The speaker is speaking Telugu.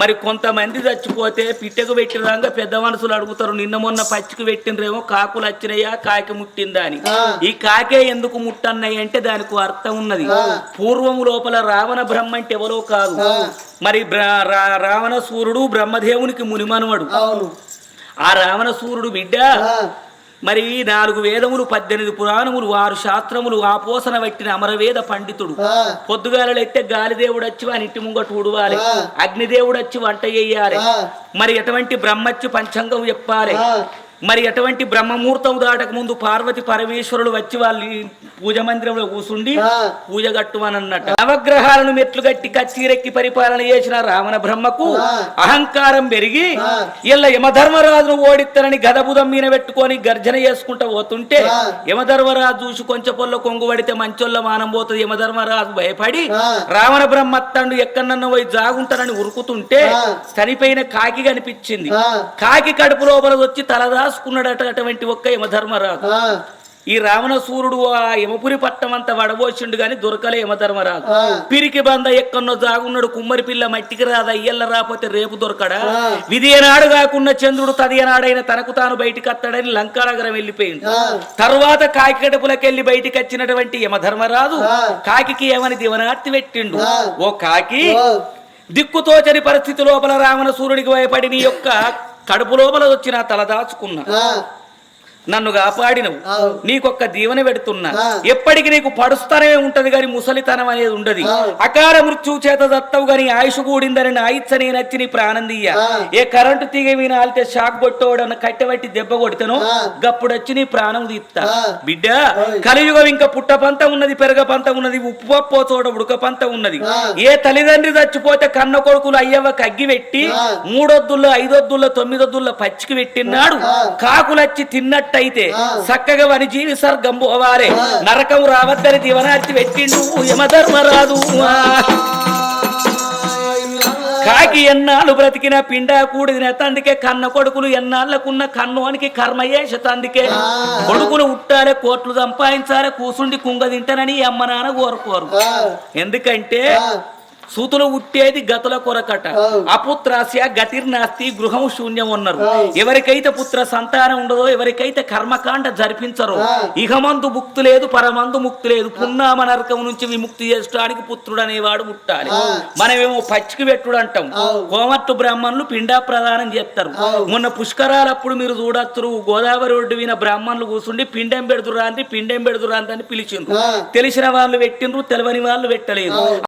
మరి కొంతమంది చచ్చిపోతే పిట్టకు పెట్టినాక పెద్ద మనుషులు అడుగుతారు నిన్న మొన్న పచ్చికి పెట్టినరేమో కాకులు వచ్చినాయా కాకి ముట్టిందా అని. ఈ కాకే ఎందుకు ముట్టన్నాయి అంటే దానికి అర్థం ఉన్నది. పూర్వము లోపల రావణ బ్రహ్మ అంటే ఎవరో కాదు. మరి రావణ సూర్యుడు బ్రహ్మదేవునికి మునిమనువడు. ఆ రావణ సూర్యుడు బిడ్డ మరి నాలుగు వేదములు పద్దెనిమిది పురాణములు ఆరు శాస్త్రములు ఆపోసన పెట్టిన అమరవేద పండితుడు పొద్దుగాలైతే గాలిదేవుడు వచ్చి వాని ఇంటి ముంగట ఊడవాలి. అగ్నిదేవుడు వచ్చి వంట చేయాలి. మరి ఎటువంటి బ్రహ్మచ్చి పంచాంగం చెప్పాలి. మరి ఎటువంటి బ్రహ్మముహూర్తం దాటక ముందు పార్వతి పరమేశ్వరుడు వచ్చి వాళ్ళు పూజ మందిరంలో కూసుండి. పూజ కట్టుమని అన్నట్టు నవగ్రహాలను మెట్లు కట్టి కచ్చీరెక్కి పరిపాలన చేసిన రావణ బ్రహ్మకు. అహంకారం పెరిగి. ఇలా యమధర్మరాజును ఓడిత్తనని గదబుదం మీద పెట్టుకొని గర్జన చేసుకుంటూ పోతుంటే. యమధర్మరాజు చూసి కొంచెం పొల్ల కొంగు పడితే మంచోళ్ళ మానం పోతుంది యమధర్మరాజు భయపడి. రావణ బ్రహ్మత్తండు ఎక్కడన్నా పోయి జాగుంటానని ఉరుకుతుంటే. చనిపోయిన కాకి కనిపించింది. కాకి కడుపు లోపల వచ్చి తల దాసుకున్నాడట అటువంటి ఒక్క యమధర్మరాజు ఈ రావణ సూర్యుడు ఆ యమపురి పట్టం అంతా వడబోసిండు గాని దొరకలే యమధర్మరాజు. పిరికి బంద ఎక్కన్నో జాగున్నాడు కుమ్మరి పిల్ల మట్టికి రాదా ఇయ్యల్ల రాపోతే రేపు దొరకడా. విధియనాడు కాకుండా చంద్రుడు తదియనాడైన తనకు తాను బయటికి వస్తాడని లంకానగరం వెళ్ళిపోయింది ఆ. తర్వాత కాకి కడుపులకెళ్ళి బయటికి వచ్చినటువంటి యమధర్మరాజు. కాకి ఏమని దివనార్తి పెట్టిండు. ఓ కాకి దిక్కుతోచని పరిస్థితి లోపల రావణ సూర్యుడికి భయపడి నీ యొక్క కడుపు లోపల వచ్చిన తలదాచుకున్నా నన్ను కాపాడినవు. నీకొక్క దీవెన పెడుతున్నా. ఎప్పటికి నీకు పడుస్తానే ఉంటది గాని ముసలితనం అనేది ఉండదు అవును. అకాల మృత్యు చేత దత్తవు గాని ఆయుష్ కూడిందని నా ఇచ్చని నచ్చి నీ ప్రాణం తీయ ఆ. ఏ కరెంటు తీగ ఆలితే షాక్ కొట్టోడన్న కట్టెబట్టి దెబ్బ కొడితేనో ఆ. గప్పుడు వచ్చి నీ ప్రాణం తీస్తా. బిడ్డ. కలియుగం ఇంకా పుట్ట పంత ఉన్నది పెరగ పంత ఉన్నది ఉప్పు పప్పు చోట ఉడక పంత ఉన్నది. ఏ తల్లిదండ్రి చచ్చిపోతే కన్న కొడుకులు అయ్యవ కగ్గి పెట్టి. మూడొద్దుల్లో ఐదొద్దుల్లో తొమ్మిదొద్దుల్లో పచ్చికి పెట్టినాడు. కాకులచ్చి తిన్నట్టయితే ఆ. చక్కగా వని జీవి స్వర్గం పోవారే. నరకం రావద్దని దివనార్చి పెట్టిండు యమధర్మరాజు. కాకి ఎన్నాళ్ళు బ్రతికిన పిండా కూడిన తందుకే కన్న కొడుకులు ఎన్నాళ్ళకున్న కన్నోనికి కర్మ చేసే తందుకే. కొడుకులు ఉట్టాలే కోట్లు సంపాదించాలే కూసుండి కుంగ తింటానని అమ్మ నాన్న కోరుకోరు. ఎందుకంటే సూతులు ఉట్టేది గతుల కొరకట. అపుత్రాస్య గతిర్నాస్తి గృహం శూన్యం ఉన్నారు. ఎవరికైతే పుత్ర సంతానం ఉండదో ఎవరికైతే కర్మకాండ జరిపించరో. ఇహమందు ముక్తి లేదు పరమందు ముక్తి లేదు పున్నామ నరకం నుంచి విముక్తి చేసుకోవడానికి పుత్రుడు అనేవాడు పుట్టాలి ఆ. మనమేమో పచ్చికి పెట్టుడు అంటాం. కోమట్టు బ్రాహ్మణులు పిండా ప్రదానం చేస్తారు. మొన్న పుష్కరాలప్పుడు మీరు చూడొచ్చు గోదావరి ఒడ్డు విన బ్రాహ్మణులు కూర్చుండి పిండం పెడుతురా అని పిండం పెడుతురా అని పిలిచిండ్రు. తెలిసిన వాళ్ళు పెట్టిండ్రు తెలియని వాళ్ళు పెట్టలేదు